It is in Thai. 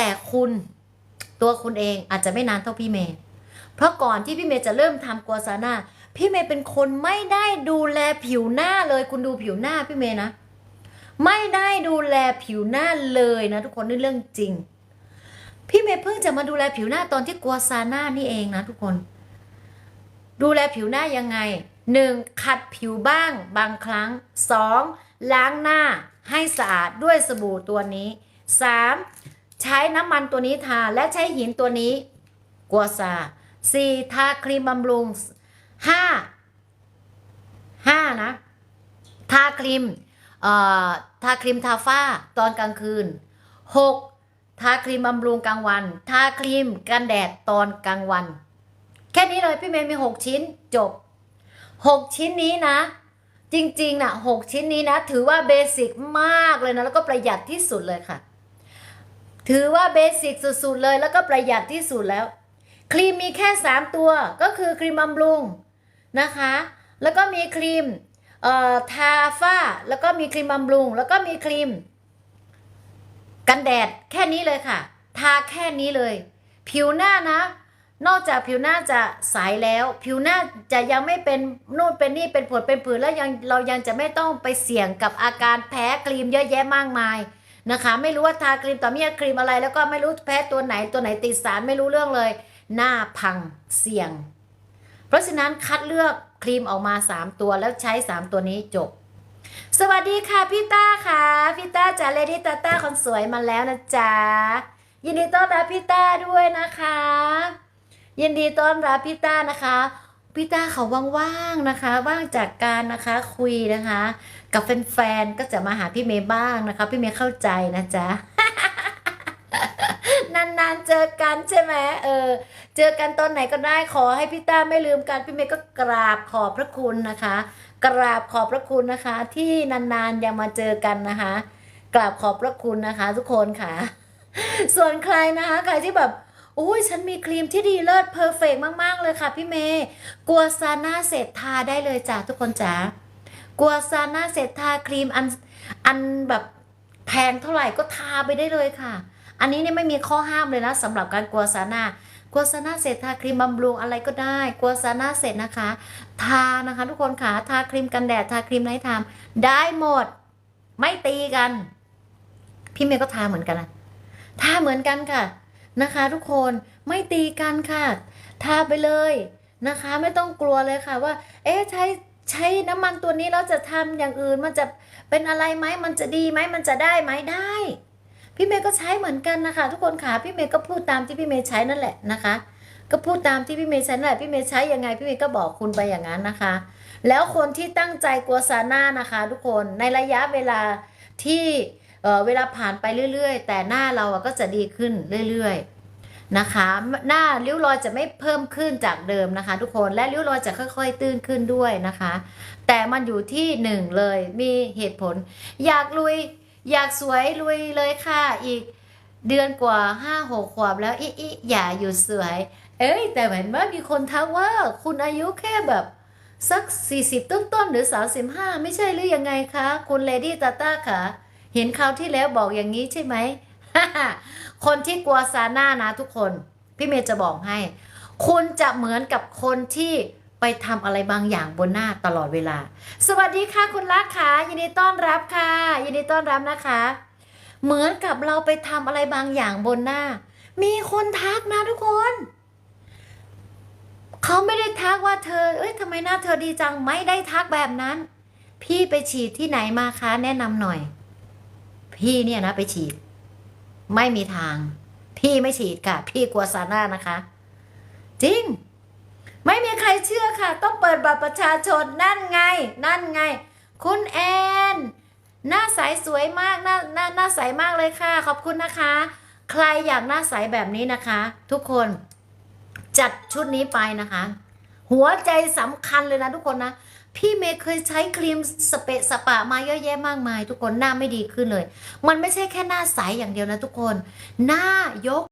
แต่คุณตัวคุณเองอาจจะไม่นานเท่าพี่เมย์ เพราะก่อนที่พี่เมย์จะเริ่มทำกัวซาน่าพี่เมย์เป็นคนไม่ได้ดูแลผิวหน้าเลย คุณดูผิวหน้าพี่เมย์นะ ไม่ได้ดูแลผิวหน้าเลยนะ ทุกคนนี่เรื่องจริง พี่เมย์เพิ่งจะมาดูแลผิวหน้าตอนที่กัวซาน่านี่เองนะ ทุกคน ดูแลผิวหน้ายังไงหนึ่งขัดผิวบ้างบางครั้งสองล้างหน้าให้สะอาดด้วยสบู่ตัวนี้สาม ใช้น้ำมันตัวนี้ทาและใช้หินตัวนี้ กัวซาสี่ทาครีมบำรุงห้าห้านะทาครีมเอ่อทาครีมทาฝ้าตอนกลางคืนหกทาครีมบำรุงกลางวัน ทาครีมกันแดดตอนกลางวัน แค่นี้เลยพี่เมย์มีหกชิ้นจบหกชิ้นนี้นะ จริงๆนะหกชิ้นนี้นะ ถือว่าเบสิกมากเลยนะ แล้วก็ประหยัดที่สุดเลยค่ะ ถือว่าเบสิกสุดๆเลยแล้วก็ประหยัดที่สุดแล้ว ครีมมีแค่ 3 ตัวก็คือครีมบำรุงนะคะ แล้วก็มีครีมทาฝ้า แล้วก็มีครีมบำรุง แล้วก็มีครีม กันแดดแค่นี้เลยค่ะ ทาแค่นี้เลย ผิวหน้านะ นอกจากผิวหน้าจะใสแล้ว ผิวหน้าจะยังไม่เป็นนู่นเป็นนี่เป็นผดเป็นผื่นแล้วยังเรายังจะไม่ต้องไปเสี่ยงกับอาการแพ้ครีมเยอะแยะมากมาย นะคะ ไม่รู้ว่าทาครีมต่อเมียครีมอะไร แล้วก็ไม่รู้แพ้ตัวไหนตัวไหนติดสารไม่รู้เรื่องเลย หน้าพังเสี่ยง เพราะฉะนั้นคัดเลือกครีมออกมา 3 ตัวแล้วใช้ 3 ตัวนี้จบ สวัสดีค่ะพี่ต้าค่ะพี่ต้าจากเลดี้ตาต้าคนสวยมาแล้วนะจ๊ะยินดีต้อนรับพี่ต้าด้วยนะคะ ยินดีต้อนรับพี่ต้านะคะ พี่ต้าเขาว่างๆนะคะ ว่างจากการนะคะคุยนะคะ กับแฟนๆก็จะมาหาพี่เมย์บ้างนะคะ พี่เมย์เข้าใจนะจ๊ะนานๆเจอกันใช่ไหมเออ เจอกันตอนไหนก็ได้ขอให้พี่ต้าไม่ลืมกันพี่เมย์ก็กราบขอบพระคุณนะคะ กราบขอบพระคุณนะคะ ที่นานๆยังมาเจอกันนะคะ กราบขอบพระคุณนะคะ ทุกคนค่ะ ส่วนใครนะคะใครที่แบบ อุ้ยฉันมีครีมที่ดีเลิศเพอร์เฟกมาก ๆ เลยค่ะพี่เมย์กัวซาน่าเสร็จทาได้เลยจ้ะทุกคนจ๋ากัวซาน่าเสร็จทาครีมอันอันแบบแพงเท่าไหร่ก็ทาไปได้เลยค่ะ อันนี้เนี่ยไม่มีข้อห้ามเลยนะสำหรับการกัวซาน่ากัวซาน่าเสร็จทาครีมบำรุงอะไรก็ได้กัวซาน่าเสร็จนะคะ ทานะคะ ทุกคนค่ะทาครีมกันแดดทาครีมไนท์ไทม์ได้หมด ไม่ตีกัน พี่เมย์ก็ทาเหมือนกันนะทาเหมือนกันค่ะ นะคะทุกคนไม่ตีกันค่ะ ทาไปเลยนะคะ ไม่ต้องกลัวเลยค่ะว่า เอ๊ะใช้ใช้น้ำมันตัวนี้แล้วจะทำอย่างอื่นมันจะเป็นอะไรไหมมันจะดีไหมมันจะได้ไหมได้ พี่เมย์ก็ใช้เหมือนกันนะคะ ทุกคนค่ะพี่เมย์ก็พูดตามที่พี่เมย์ใช้นั่นแหละนะคะ ก็พูดตามที่พี่เมย์ใช้นั่นแหละพี่เมย์ใช้ยังไงพี่เมย์ก็บอกคุณไปอย่างนั้นนะคะ แล้วคนที่ตั้งใจกลัวซาน่านะคะ ทุกคนในระยะเวลาที่ เเวลาผ่านไปเรื่อย ๆ แต่หน้าเราก็จะดีขึ้นเรื่อยๆนะคะ หน้าริ้วรอยจะไม่เพิ่มขึ้นจากเดิมนะคะ ทุกคนและริ้วรอยจะค่อยๆ ตื้นขึ้นด้วยนะคะ แต่มันอยู่ที่หนึ่งเลยมีเหตุผล อยากลุยอยากสวยลุยเลยค่ะอีกเดือนกว่าห้าหกขวบแล้วอีอีอย่าหยุดสวย เอ้ย แต่เห็นว่ามีคนทักว่าคุณอายุแค่แบบสัก 40 ต้นๆหรือ 35 ไม่ใช่หรือยังไงคะ คุณเลดี้ตาต้าค่ะ เห็นคราวที่แล้วบอกอย่างนี้ใช่ไหม คนที่กลัวซาน่านะทุกคน พี่เมย์จะบอกให้ คุณจะเหมือนกับคนที่ไปทำอะไรบางอย่างบนหน้าตลอดเวลา สวัสดีค่ะคุณรักค่ะยินดีต้อนรับค่ะ ยินดีต้อนรับนะคะ เหมือนกับเราไปทำอะไรบางอย่างบนหน้า มีคนทักนะทุกคนเขาไม่ได้ทักว่าเธอ เอ้ยทำไมหน้าเธอดีจัง ไม่ได้ทักแบบนั้น พี่ไปฉีดที่ไหนมาคะ แนะนำหน่อย พี่เนี่ยนะไปฉีด ไม่มีทาง พี่ไม่ฉีดค่ะ พี่กลัวซาน่านะคะ จริง ไม่มีใครเชื่อค่ะ ต้องเปิดบัตรประชาชนนั่นไง นั่นไง คุณแอนหน้าใสสวยมากหน้าหน้าหน้าใสมากเลยค่ะ ขอบคุณนะคะ ใครอยากหน้าใสแบบนี้นะคะ ทุกคนจัดชุดนี้ไปนะคะ หัวใจสำคัญเลยนะทุกคนนะ พี่เมย์เคยใช้ครีมสเปะสปะมาเยอะแยะมากมาย ทุกคนหน้าไม่ดีขึ้นเลย มันไม่ใช่แค่หน้าใสอย่างเดียวนะทุกคน หน้ายก